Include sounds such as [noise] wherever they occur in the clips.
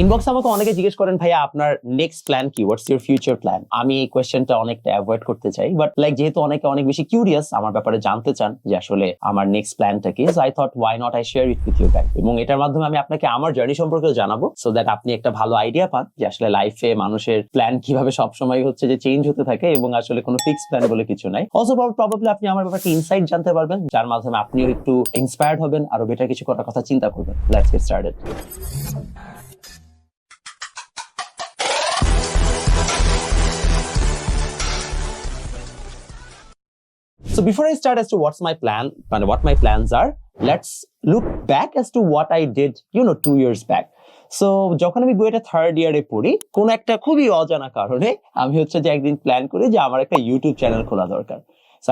Inbox আমাকে অনেকে জিজ্ঞেস করেন, ভাইয়া, আপনার নেক্সট প্ল্যান কি? হোয়াটস ইউর ফিউচার প্ল্যান আমি এই কোয়েশ্চেনটা অনেকটা অ্যাভয়েড করতে চাই বাট লাইক যেহেতু অনেকে অনেক বেশি কিউরিয়াস আমার ব্যাপারে জানতে চান যে আসলে আমার নেক্সট প্ল্যানটা কি? I thought why not I share it with you guide এবং এটার মাধ্যমে আমি আপনাকে আমার জার্নি সম্পর্কে জানাব সো দ্যাট আপনি একটা ভালো আইডিয়া পান যে আসলে লাইফে মানুষের প্ল্যান কীভাবে সবসময় হচ্ছে যে চেঞ্জ হতে থাকে এবং আসলে কোনো ফিক্সড প্ল্যান বলে কিছু নাই। অলসো প্রবাবলি আপনি আমার ব্যাপারে ইনসাইট জানতে পারবেন, যার মাধ্যমে আপনিও একটু ইন্সপায়ার্ড হবেন, আরও বেটার কিছু করার কথা চিন্তা করবেন। Get started So before I start as to what's my plan and what my plans are, let's look back as to what I did, you know, two years back. So যখন আমি বইটা third ইয়ারে পড়ি কোন একটা খুবই অজানা কারণে আমি হচ্ছে যে একদিন প্ল্যান করি যে আমার একটা ইউটিউব চ্যানেল খোলা দরকার।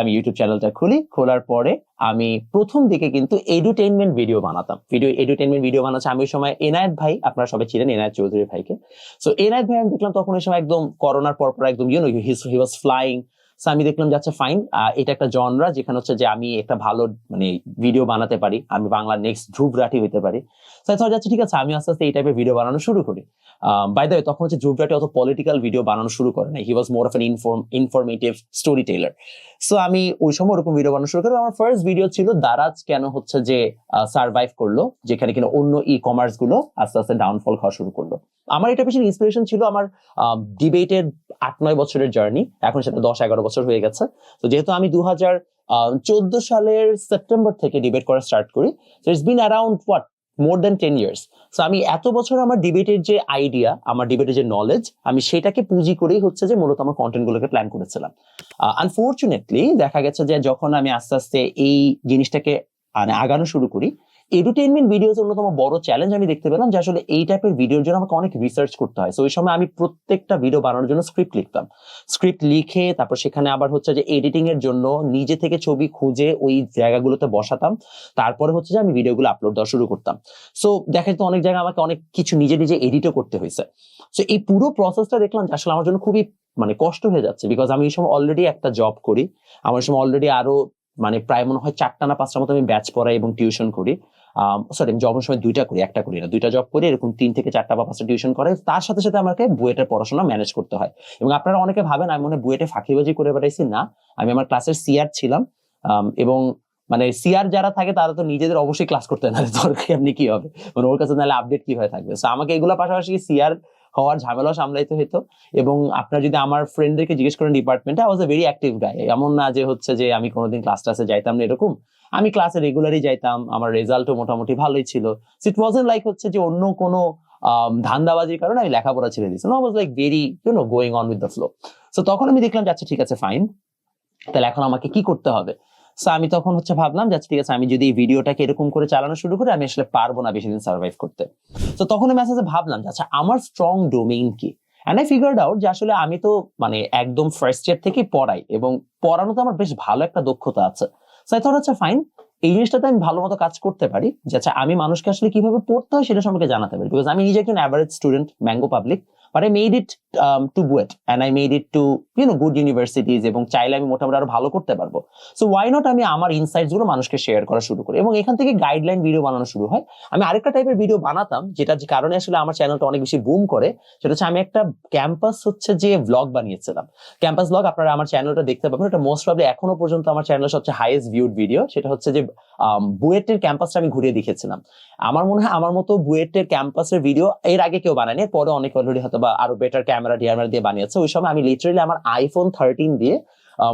আমি ইউটিউব চ্যানেলটা খুলি খোলার পরে আমি প্রথম দিকে কিন্তু এডুটেনমেন্ট ভিডিও বানাতাম। ভিডিও এডুটেনমেন্ট ভিডিও বানাচ্ছে আমি ওই সময় এনায়েত ভাই আপনারা সবাই ছিলেন এনায়েত চৌধুরী ভাইকে। সো এনায়েত ভাই আমি দেখলাম তখন ওই সময় একদম করোনার পর পর একদম you know he was flying so আমি দেখলাম যাচ্ছে ফাইন এটা একটা জনরা যেখানে হচ্ছে যে, আমি একটা ভালো মানে ভিডিও বানাতে পারি। আমি বাংলার নেক্সট ধ্রুব রাঠি হইতে পারি। তাই যাচ্ছে, ঠিক আছে, আমি আস্তে আস্তে এই টাইপের ভিডিও বানানো শুরু করি। বাই দ্য তখন হচ্ছে রাঠি অত পলিটিক্যাল ভিডিও বানানো শুরু করে না he was more of an inform informative story teller so আমি ওই সময় ওরকম ভিডিও বানানো শুরু করি। আমার ফার্স্ট ভিডিও ছিল দারাজ কেন হচ্ছে যে সার্ভাইভ করল, যেখানে কিনা অন্য ই কমার্সগুলো আস্তে আস্তে ডাউনফল শুরু করল। আমার এটা বেশি ইন্সপিরেশন ছিল আমার ডিবেটের আট, নয় বছরের জার্নি এখন সেটা দশ, এগারো বছর হয়ে গেছে। তো যেহেতু আমি দু হাজার চোদ্দ সালের সেপ্টেম্বর থেকে ডিবেট করা স্টার্ট করি it's been around what more than ten years so আমি এত বছর আমার ডিবেটের যে আইডিয়া আমার ডিবেটের যে নলেজ আমি সেটাকে পুঁজি করেই হচ্ছে যে মূলত আমার কন্টেন্ট গুলোকে প্ল্যান করেছিলাম। আনফর্চুনেটলি দেখা গেছে যে যখন আমি আস্তে আস্তে এই জিনিসটাকে মানে আগানো শুরু করি এডুটেনমেন্ট ভিডিওস অন্যতম বড় চ্যালেঞ্জ আমি দেখতে পেলাম যে আসলে এই টাইপের ভিডিওর জন্য আমাকে অনেক রিসার্চ করতে হয়। তো ওই সময় আমি প্রত্যেকটা ভিডিও বানানোর জন্য স্ক্রিপ্ট লিখতাম। স্ক্রিপ্ট লিখে তারপর সেখানে আবার হচ্ছে যে এডিটিং এর জন্য নিজে থেকে ছবি খুঁজে ওই জায়গাগুলোতে বসাতাম। তারপরে হচ্ছে যে আমি ভিডিওগুলো আপলোড দেওয়া শুরু করতাম। সো দেখা যেত অনেক জায়গায় আমাকে অনেক কিছু নিজে নিজে এডিটও করতে হয়েছে। সো এই পুরো প্রসেসটা দেখলাম যে আসলে আমার জন্য খুবই মানে কষ্ট হয়ে যাচ্ছে বিকজ আমি এই সময় অলরেডি একটা জব করি। আমার সময় অলরেডি আরও মানে প্রায় মনে হয় চারটা না পাঁচটা মতো আমি ব্যাচ পড়াই এবং টিউশন করি। সরি আমি জবের সময় দুইটা করি, একটা করি না। দুইটা জব করি, এরকম তিন থেকে চারটা বা পাঁচটা টিউশন করে। তার সাথে সাথে আমাকে বুয়েটের পড়াশোনা ম্যানেজ করতে হয়। এবং আপনারা অনেকে ভাবেন, আমি মনে বুয়েটে ফাঁকিবাজি করে বেড়াইছি। না, আমি আমার ক্লাসের সিআর ছিলাম। এবং মানে সিআর যারা থাকে, তারা তো নিজেদের অবশ্যই ক্লাস করতে না। [laughs] দরকার এমনি কি হবে? মানে ওর কাছে নাহলে আপডেট কি হয়ে থাকবে আমাকে এগুলো পাশাপাশি সিআর হওয়ার ঝামেলা সামলাইতে হতো এবং আপনার যদি আমার ফ্রেন্ডদেরকে জিজ্ঞেস করেন ডিপার্টমেন্টে I was a very active guy এমন না যে হচ্ছে যে আমি কোনোদিন ক্লাস টাসে যাইতাম না এরকম। আমি ক্লাসে রেগুলারই যাইতাম আমার রেজাল্টও মোটামুটি ভালোই ছিল। ইট ওয়াজেন লাইক হচ্ছে যে অন্য কোনো ধান্দাবাজির কারণে আমি লেখাপড়া ছেড়ে দিয়েছি। No was like very you know going on with the flow so তখন আমি দেখলাম যে আচ্ছা ঠিক আছে ফাইন তাহলে এখন আমাকে কি করতে হবে? সো আমি তখন হচ্ছে ভাবলাম যে আচ্ছা, ঠিক আছে আমি যদি এই ভিডিওটাকে এরকম করে চালানো শুরু করি আমি আসলে পারব না বেশি দিন সার্ভাইভ করতে। তো তখন আমি আস্তে ভাবলাম যে আচ্ছা আমার স্ট্রং ডোমেইন কি? অ্যান্ড আই ফিগার্ড আউট যে আসলে আমি তো মানে একদম ফার্স্ট ইয়ার থেকে পড়াই এবং পড়ানোতে আমার বেশ ভালো একটা দক্ষতা আছে। সো আই থট আচ্ছা ফাইন এই জিনিসটাতে আমি ভালো মতো কাজ করতে পারি। যে আচ্ছা আমি মানুষকে আসলে কীভাবে পড়তে হয় সেটা সম্পর্কে জানাতে পারি। বিকজ আমি নিজে একজন average student mango public but I made it to BUET and I made it to you know good universities এবং চাইলে আমি মোটামুটি আরও ভালো করতে পারব। সো ওয়াই নট আমি আমার ইনসাইটসগুলো মানুষকে শেয়ার করা শুরু করি? এবং এখান থেকে গাইডলাইন ভিডিও বানানো শুরু হয়। আমি আরেকটা টাইপের ভিডিও বানাতাম, যেটা যে কারণে আসলে আমার চ্যানেলটা অনেক বেশি বুম করে, সেটা হচ্ছে আমি একটা ক্যাম্পাস হচ্ছে যে ব্লগ বানিয়েছিলাম। ক্যাম্পাস ব্লগ আপনারা আমার চ্যানেলটা দেখতে পাবেন। এটা মোস্ট প্রবলি এখনও পর্যন্ত আমার চ্যানেলের সবচেয়ে হাইয়েস্ট ভিউড ভিডিও সেটা হচ্ছে যে বুয়েটের ক্যাম্পাসটা আমি ঘুরিয়ে দেখেছিলাম আমার মনে হয় আমার মতো বুয়েটের ক্যাম্পাসের ভিডিও এর আগে কেউ বানায়নি, পরে অনেক অলরেডি হয়তো বা আরও বেটার ক্যামেরা ডিয়ারমার দিয়ে বানিয়েছে। ওই সময় আমি লিটারেলি আমার আইফোন থার্টিন দিয়ে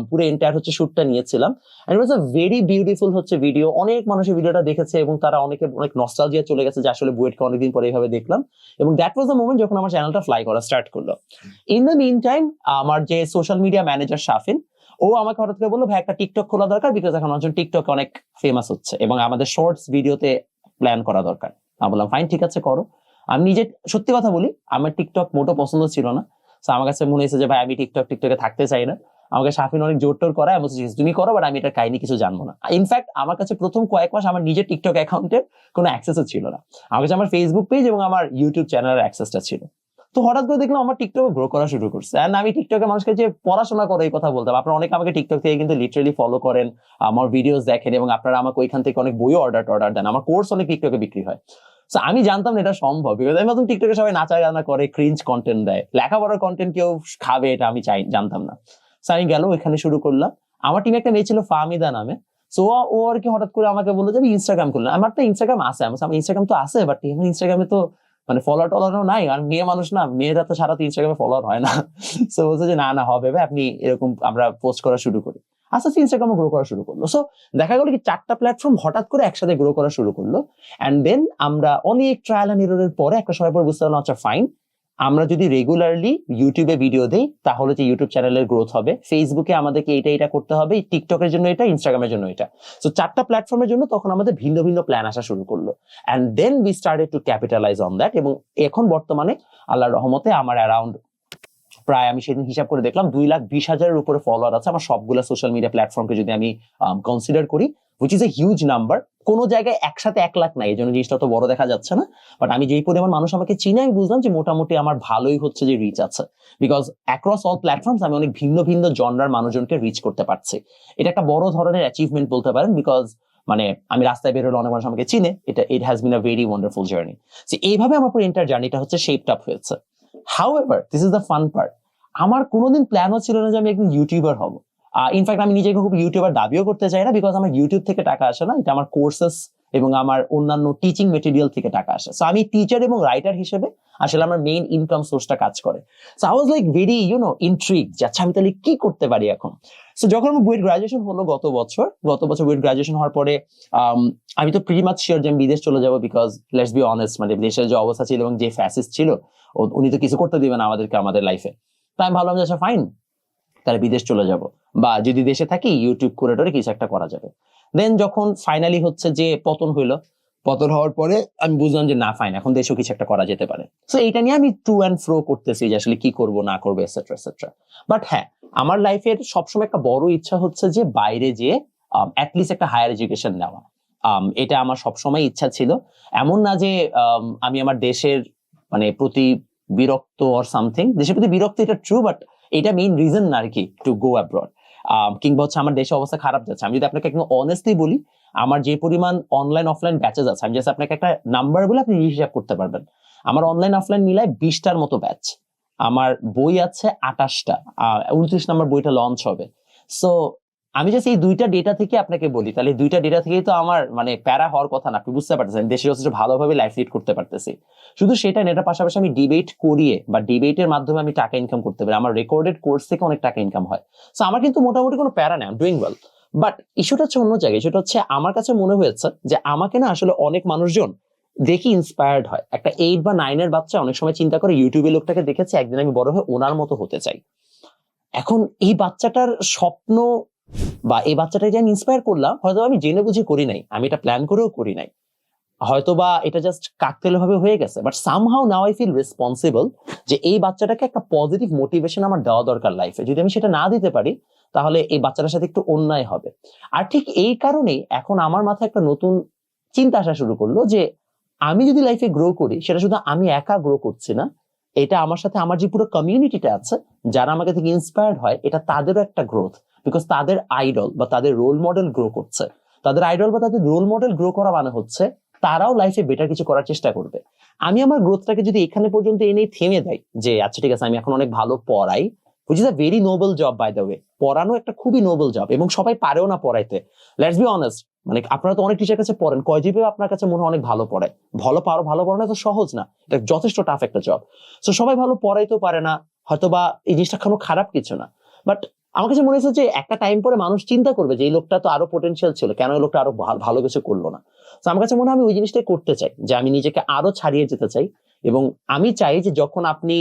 পুরো এন্টায়ার হচ্ছে শুটটা নিয়েছিলাম। And was a very beautiful হচ্ছে ভিডিও অনেক মানুষের ভিডিওটা দেখেছে এবং তারা অনেকে অনেক নস্টালজিয়া চলে গেছে যে আসলে বুয়েটকে অনেকদিন পরে এইভাবে দেখলাম। এবং দ্যাট ওয়াজ দ্য মোমেন্ট যখন আমার চ্যানেলটা ফ্লাই করা স্টার্ট করল। ইন দ্য মিন টাইম আমার যে সোশ্যাল মিডিয়া ম্যানেজার শাফিন ও আমাকে হঠাৎ করে বলল, ভাই, একটা টিকটক খোলা দরকার বিকজ এখন অঞ্চল টিকটক অনেক ফেমাস হচ্ছে এবং আমাদের শর্টস ভিডিওতে প্ল্যান করা দরকার। আমি বললাম ফাইন ঠিক আছে, করো। আমি নিজে, সত্যি কথা বলি, আমার টিকটক মোটো পছন্দ ছিল না। তো আমার কাছে মনে হয়েছে যে, ভাই, আমি টিকটক টিকটকে থাকতে চাই না। আমাকে শাফিন অনেক জোর টোর করায়, আমি তুমি করো বাট আমি এটা কাহিনী কিছু জানব না। ইনফ্যাক্ট আমার কাছে প্রথম কয়েক মাস আমার নিজের টিকটক অ্যাকাউন্টের কোনো অ্যাক্সেসও ছিল না। আমার কাছে আমার ফেসবুক পেজ এবং আমার ইউটিউব চ্যানেলের অ্যাক্সেসটা ছিল। তো হঠাৎ করে দেখলাম আমার টিকটকে গ্রো করা শুরু করছে। অ্যান্ড আমি টিকটকে মানুষকে যে পড়াশোনা করে এই কথা বলতাম আপনারা অনেকে আমাকে টিকটক থেকে কিন্তু লিটারেলি ফলো করেন আমার ভিডিওস দেখেন এবং আপনারা আমাকে ওইখান থেকে অনেক বইও অর্ডার অর্ডার দেন। আমার কোর্স অনেক টিকটকে বিক্রি হয়। So, আমি জানতাম না এটা সম্ভব বিকজ আমি ভাবতাম টিকটকে সবাই নাচা গানা করে ক্রিঞ্জ কন্টেন্ট দেয়। লেখাপড়ার কন্টেন্ট কেউ খাবে এটা আমি চাই জানতাম না। So, আমি গেল এখানে শুরু করলাম। আমার টিমে একটা মেয়ে ছিল ফাহমিদা নামে। সো ও আর কি হঠাৎ করে আমাকে বলল যে আমি ইনস্টাগ্রাম করলাম আমার তো ইনস্টাগ্রাম আছে আমার ইনস্টাগ্রাম তো আছে বাট আমার ইনস্টাগ্রামে তো মানে ফলোয়ার টলোয়ারও নাই আর মেয়ে মানুষ না মেয়েরা তো সারা ইনস্টাগ্রামে ফলোয়ার হয় না। [laughs] সো বলছে যে না না হবে ভাই, আপনি এরকম আমরা পোস্ট করা শুরু করি। আস্তে আস্তে ইনস্টাগ্রামে গ্রো করা শুরু করল। সো দেখা গেলো কি চারটা প্ল্যাটফর্ম হঠাৎ করে একসাথে গ্রো করা শুরু করল। অ্যান্ড দেন আমরা অনেক ট্রায়াল অ্যান্ড এরোরের পরে একটা সময় পর বুঝতে পারলাম আচ্ছা ফাইন আমরা যদি রেগুলারলি ইউটিউবে ভিডিও দিই, তাহলে যে ইউটিউব চ্যানেলের গ্রোথ হবে ফেসবুকে আমাদেরকে এটা এটা করতে হবে টিকটকের জন্য এটা ইনস্টাগ্রামের জন্য এটা। সো চারটা প্ল্যাটফর্মের জন্য তখন আমাদের ভিন্ন ভিন্ন প্ল্যান আসা শুরু করল। And then we started to capitalize on that এবং এখন বর্তমানে আল্লাহর রহমতে আমার অ্যারাউন্ড প্রায় আমি সেদিন হিসাব করে দেখলাম দুই লাখ বিশ হাজারের উপরে ফলোয়ার আছে আমার সবগুলো সোশ্যাল মিডিয়া প্ল্যাটফর্মকে যদি আমি কনসিডার করি which is a huge number কোনো জায়গায় একসাথে এক লাখ নাই, এই জন্য জিনিসটা তো বড় দেখা যাচ্ছে না। বাট আমি যেই পরিমাণ মানুষ আমাকে চিনে, আমি বুঝলাম যে মোটামুটি আমার ভালোই হচ্ছে যে রিচ আছে। বিকজ অ্যাক্রস অল প্ল্যাটফর্মস আমি অনেক ভিন্ন ভিন্ন জনরার মানুষজনকে রিচ করতে পারছি। এটা একটা বড় ধরনের অ্যাচিভমেন্ট বলতে পারেন বিকজ মানে আমি রাস্তায় বেরোলে অনেক মানুষ আমাকে চিনে। এটা it has been a very wonderful journey এইভাবে আমার পুরো এন্টার জার্নিটা হচ্ছে শেপড আপ হয়েছে। How this is the fun part আমার কোনোদিন প্ল্যানও ছিল না যে আমি একদিন ইউটিউবার হব। ইনফ্যাক্ট আমি নিজেকে খুব ইউটিউবার দাবিও করতে চাই না বিকজ আমার ইউটিউব থেকে টাকা আসে না। এটা আমার কোর্সেস এবং আমার অন্যান্য টিচিং মেটেরিয়াল থেকে টাকা আসে। সো আমি টিচার এবং রাইটার হিসেবে আসলে আমার মেইন ইনকাম সোর্সটা কাজ করে। So I was like very you know intrigued যে আচ্ছা আমি তাহলে কি করতে পারি এখন? সো যখন আমার বুয়েট গ্রাজুয়েশন হলো গত বছর গত বছর বুয়েট গ্রাজুয়েশন হওয়ার পরে, আমি তো প্রিটি মাছ শিওর যে আমি বিদেশ চলে যাব বিকজ লেটস বি অনেস্ট মানে দেশের যে অবস্থা ছিল এবং যে ফ্যাসিস ছিল উনি তো কিছু করতে দিবেন আমাদেরকে আমাদের লাইফে তাই আমি ভাবলাম যে আচ্ছা ফাইন তাহলে বিদেশ চলে যাব। বা যদি দেশে থাকি ইউটিউব করে কিছু একটা করা যাবে। দেন যখন ফাইনালি হচ্ছে যে পতন হইল পতন হওয়ার পরে আমি বুঝলাম যে না ফাইন এখন দেশেও কিছু একটা করা যেতে পারে। সো এটা নিয়ে আমি টু অ্যান্ড ফ্রো করতেছি যে আসলে কি করব না করব এটসেট্রা এটসেট্রা বাট হ্যাঁ আমার লাইফের সবসময় একটা বড় ইচ্ছা হচ্ছে যে বাইরে যে অ্যাটলিস্ট একটা হায়ার এডুকেশন নেওয়া। Um, এটা আমার সবসময় ইচ্ছা ছিল। এমন না যে um, আমি আমার দেশের মানে প্রতি বিরক্ত অর সামথিং দেশের প্রতি বিরক্ত এটা ট্রু বাট এটা মেইন রিজন না আর কি টু গো অ্যাব্রড কিংবা হচ্ছে আমার দেশের অবস্থা খারাপ যাচ্ছে। আমি যদি আপনাকে একদম অনেস্টলি বলি আমার যে পরিমাণ অনলাইন অফলাইন ব্যাচেস আছে, আমি জাস্ট আপনাকে একটা নাম্বার বলে আপনি হিসাব করতে পারবেন। আমার অনলাইন অফলাইন মিলায় বিশটার মতো ব্যাচ আমার বই আছে আটাশটা উনত্রিশ নম্বর বইটা লঞ্চ হবে। সো আমি জাস্ট এই দুইটা ডেটা থেকে আপনাকে বলি। তাহলে দুইটা ডেটা থেকেই তো আমার মানে প্যারা হওয়ার কথা না, আপনি বুঝতে পারতেছেন। দেশের হচ্ছে ভালোভাবে লাইফ লিড করতে পারতেছি। শুধু সেটা না, এটার পাশাপাশি আমি ডিবেট করিয়ে বা ডিবেটের মাধ্যমে আমি টাকা ইনকাম করতে পারি। আমার রেকর্ডেড কোর্স থেকে অনেক টাকা ইনকাম হয়। সো আমার কিন্তু মোটামুটি কোনো প্যারা নেই ডুইং ওয়েল বাট ইস্যুটা হচ্ছে অন্য জায়গায়। সেটা হচ্ছে আমার কাছে মনে হয়েছে যে আমাকে না আসলে অনেক মানুষজন দেখি ইন্সপায়ার্ড হয়। একটা এইট বা নাইনের বাচ্চা অনেক সময় চিন্তা করে ইউটিউবে লোকটাকে দেখেছে, একদিন আমি বড় হয়ে ওনার মতো হতে চাই। এখন এই বাচ্চাটার স্বপ্ন বা এই বাচ্চাটাকে আমি ইন্সপায়ার করলাম, হয়তো আমি জেনে বুঝে করি নাই। আমি এটা প্ল্যান করেও করি নাই। হয়তো বা এটা জাস্ট কাকতেলে ভাবে হয়ে গেছে। But somehow now I feel responsible যে এই বাচ্চাটাকে একটা পজিটিভ মোটিভেশন আমার দেওয়া দরকার লাইফে যদি আমি সেটা না দিতে পারি তাহলে এই বাচ্চাটার সাথে একটু অন্যায় হবে। আর ঠিক এই কারণেই এখন আমার মাথায় একটা নতুন চিন্তা আসা শুরু করল যে, আমি যদি লাইফে গ্রো করি, সেটা শুধু আমি একা গ্রো করছি না, এটা আমার সাথে আমার যে পুরো কমিউনিটিটা আছে, যারা আমাকে থেকে ইন্সপায়ার্ড হয়, এটা তাদেরও একটা গ্রোথ বিকজ তাদের আইডল বা তাদের রোল মডেল গ্রো করছে। তাদের আইডল বা তাদের রোল মডেল গ্রো করা মানে হচ্ছে, তারাও লাইফে বেটার কিছু করার চেষ্টা করবে। আমি আমার গ্রোথটাকে যদি এখানে পর্যন্ত এনে থেমে দেয়, যে আচ্ছা ঠিক আছে, আমি এখন অনেক ভালো পড়াই which is a very noble job by the way পড়ানো একটা খুবই নোবেল জব এবং সবাই পারেও না পড়াইতে। লেটস বি অনেস্ট মানে আপনারা তো অনেক টিচার কাছে পড়েন কয় জিপে আপনার কাছে মনে হয় অনেক ভালো পড়ায়। ভালো পারো, ভালো পড়ানো তো সহজ না। এটা যথেষ্ট টাফ একটা জব সো সবাই ভালো পড়াইতেও পারে না হয়তো বা এই জিনিসটা কোনো খারাপ কিছু না। বাট আমার কাছে মনে হচ্ছে যে একটা টাইম পরে মানুষ চিন্তা করবে যে এই লোকটা তো আরও পোটেনশিয়াল ছিল, কেন এই লোকটা আরও ভালো কিছু করল না? তো আমার কাছে মনে হয় আমি ওই জিনিসটাই করতে চাই, যে আমি নিজেকে আরও ছাড়িয়ে যেতে চাই। এবং আমি চাই যে যখন আপনি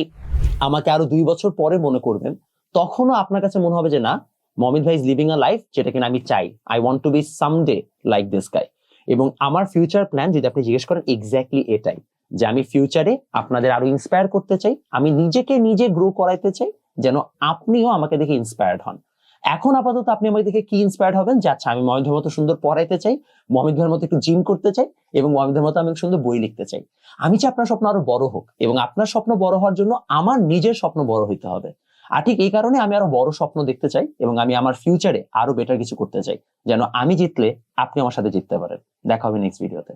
আমাকে আরও দুই বছর পরে মনে করবেন, তখনও আপনার কাছে মনে হবে যে না মমিত ভাই ইজ লিভিং আ লাইফ যেটা কিনা আমি চাই। I want to be someday like this guy এবং আমার ফিউচার প্ল্যান যদি আপনি জিজ্ঞেস করেন এক্স্যাক্টলি এটাই। যে আমি ফিউচারে আপনাদের আরও ইন্সপায়ার করতে চাই, আমি নিজেকে নিজে গ্রো করাইতে চাই, যেন আপনিও আমাকে দেখে ইন্সপায়ার্ড হন। এখন আপাতত আপনি আমাকে দেখে কি ইন্সপায়ার্ড হবেন? যে আচ্ছা আমি মহেন্দ্রের মতো সুন্দর পড়াইতে চাই ভাইয়ের মতো একটু জিম করতে চাই এবং মমিতের মতো আমি সুন্দর বই লিখতে চাই। আমি চাই আপনার স্বপ্ন আরও বড় হোক এবং আপনার স্বপ্ন বড় হওয়ার জন্য আমার নিজের স্বপ্ন বড় হইতে হবে। আর ঠিক এই কারণে আমি আরও বড় স্বপ্ন দেখতে চাই এবং আমি আমার ফিউচারে আরও বেটার কিছু করতে চাই। যেন আমি জিতলে আপনি আমার সাথে জিততে পারেন। দেখা হবে নেক্সট ভিডিওতে